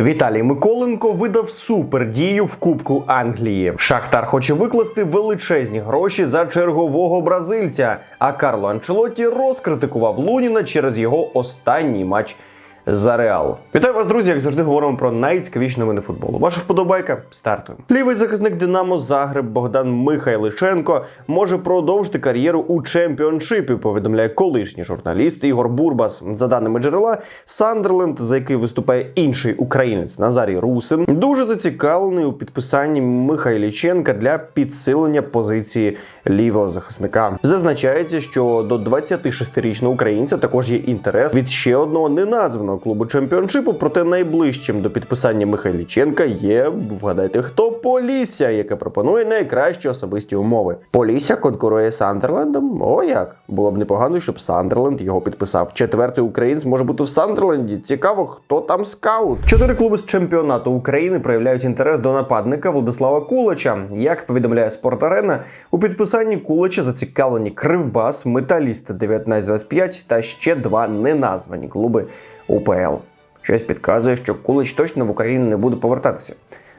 Віталій Миколенко видав супердію в Кубку Англії. Шахтар хоче викласти величезні гроші за чергового бразильця. А Карло Анчелотті розкритикував Луніна через його останній матч за Реал. Вітаю вас, друзі! Як завжди говоримо про найцікавіші новини футболу. Ваша вподобайка стартуємо. Лівий захисник Динамо Загреб Богдан Михайличенко може продовжити кар'єру у чемпіоншипі. Повідомляє колишній журналіст Ігор Бурбас. За даними джерела, Сандерленд, за який виступає інший українець Назарій Русин, дуже зацікавлений у підписанні Михайліченка для підсилення позиції лівого захисника. Зазначається, що до 26-річного українця також є інтерес від ще одного неназваного клубу чемпіоншипу. Проте найближчим до підписання Михайліченка є вгадайте хто Полісся, яке пропонує найкращі особисті умови. Полісся конкурує з Сандерлендом. О як було б непогано, щоб Сандерленд його підписав. Четвертий українець може бути в Сандерленді. Цікаво, хто там скаут. Чотири клуби з чемпіонату України проявляють інтерес до нападника Владислава Кулича. Як повідомляє Спортарена, у підписанні Кулича зацікавлені Кривбас, Металіст 1925 та ще два неназвані клуби УПЛ. Щось підказує, що Кулич точно в Україну не буде повертатися.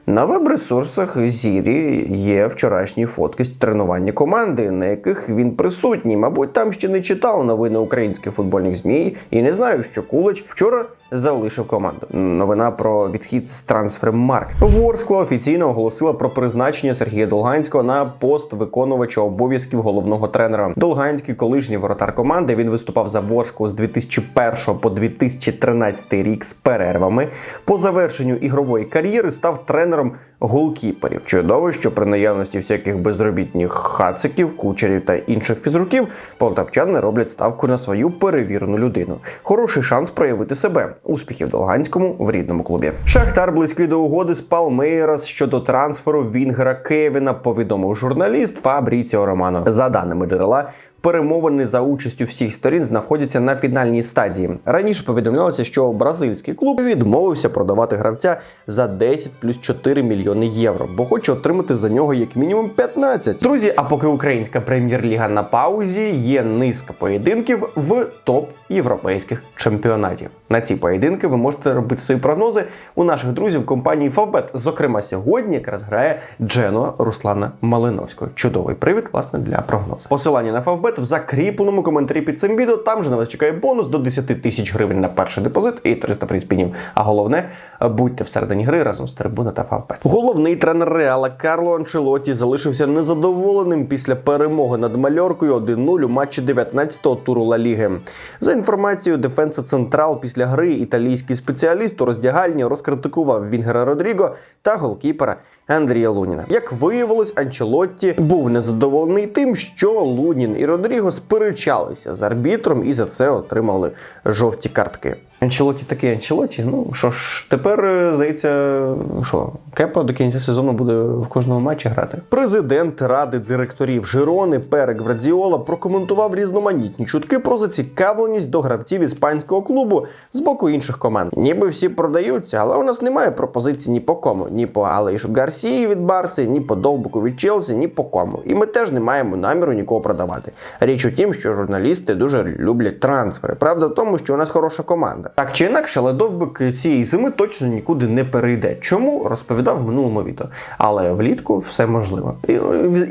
На веб-ресурсах Зірі є вчорашні фотки з тренування команди, на яких він присутній. Мабуть, там ще не читали новини українських футбольних змі і не знаю, що Кулич вчора залишив команду. Новина про відхід з трансфермарк. Ворскла офіційно оголосила про призначення Сергія Долганського на пост виконувача обов'язків головного тренера. Долганський, колишній воротар команди, він виступав за Ворсклу з 2001 по 2013 рік з перервами. По завершенню ігрової кар'єри став тренером тренером голкіперів. Чудово, що при наявності всяких безробітних хациків, кучерів та інших фізруків полтавчани роблять ставку на свою перевірену людину. Хороший шанс проявити себе. Успіхів Долганському в рідному клубі. Шахтар близький до угоди з Палмейрас щодо трансферу Вінгера Кевіна. Повідомив журналіст Фабріціо Романо. За даними джерела. Перемовини за участю всіх сторін знаходяться на фінальній стадії. Раніше повідомлялося, що бразильський клуб відмовився продавати гравця за 10 плюс 4 мільйони євро, бо хочу отримати за нього як мінімум 15. Друзі, а поки українська прем'єр-ліга на паузі, є низка поєдинків в топ європейських чемпіонатів. На ці поєдинки ви можете робити свої прогнози у наших друзів компанії Фавбет. Зокрема, сьогодні якраз грає Джено Руслана Малиновського. Чудовий привід, власне, для прогнозу. Посилання на Фавбет в закріпленому коментарі під цим відео. Там же на вас чекає бонус до 10 тисяч гривень на перший депозит і 300 фріспінів. А головне, будьте всередині гри разом з трибуна та Фавбет. Головний тренер Реала Карло Анчелоті залишився незадоволеним після перемоги над Мальоркою 1-0 у матчі 19-го туру Ла Ліги. За інформацією Дефенса Централ після гри італійський спеціаліст у роздягальні розкритикував Вінгера Родріго та голкіпера Андрія Луніна. Як виявилось, Анчелотті був незадоволений тим, що Лунін і Родріго сперечалися з арбітром і за це отримали жовті картки. Анчелоті такий Анчелоті. Ну що ж, тепер е, здається, що Кепа до кінця сезону буде в кожному матчі грати. Президент ради директорів Жирони Перек Врадзіола прокоментував різноманітні чутки про зацікавленість до гравців іспанського клубу з боку інших команд. Ніби всі продаються, але у нас немає пропозицій ні по кому, ні по Алейшу Гарсії від Барси, ні по Довбуку від Челсі, ні по кому. І ми теж не маємо наміру нікого продавати. Річ у тім, що журналісти дуже люблять трансфери. Правда в тому, що у нас хороша команда. Так чи інакше, але довбик цієї зими точно нікуди не перейде. Чому розповідав в минулому відео? Але влітку все можливо. І,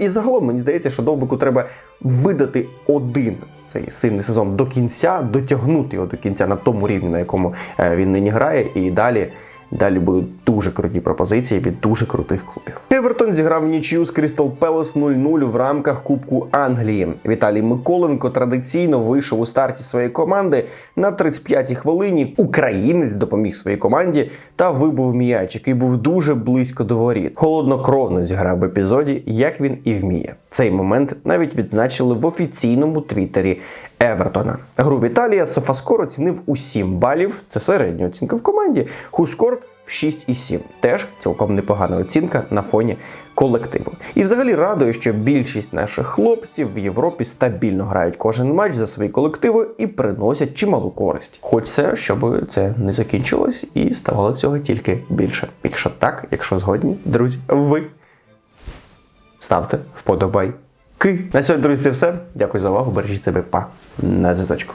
і загалом мені здається, що довбику треба видати один цей сильний сезон до кінця, дотягнути його до кінця на тому рівні, на якому е, він нині грає, і далі. Далі будуть дуже круті пропозиції від дуже крутих клубів. Евертон зіграв нічию з Крістал Пелес 0-0 в рамках Кубку Англії. Віталій Миколенко традиційно вийшов у старті своєї команди на 35-й хвилині. Українець допоміг своїй команді та вибув м'яч, який був дуже близько до воріт. Холоднокровно зіграв в епізоді, як він і вміє. Цей момент навіть відзначили в офіційному твіттері Евертона. Гру Віталія Софаскор оцінив у 7 балів. Це середня оцінка в команді. Хускорт в 6,7. Теж цілком непогана оцінка на фоні колективу. І взагалі радує, що більшість наших хлопців в Європі стабільно грають кожен матч за свої колективи і приносять чималу користь. Хочеться, щоб це не закінчилось і ставало цього тільки більше. Якщо так, якщо згодні, друзі, ви ставте вподобай. На сьогодні, друзі, все. Дякую за увагу. Бережіть себе, па на зв'язочку.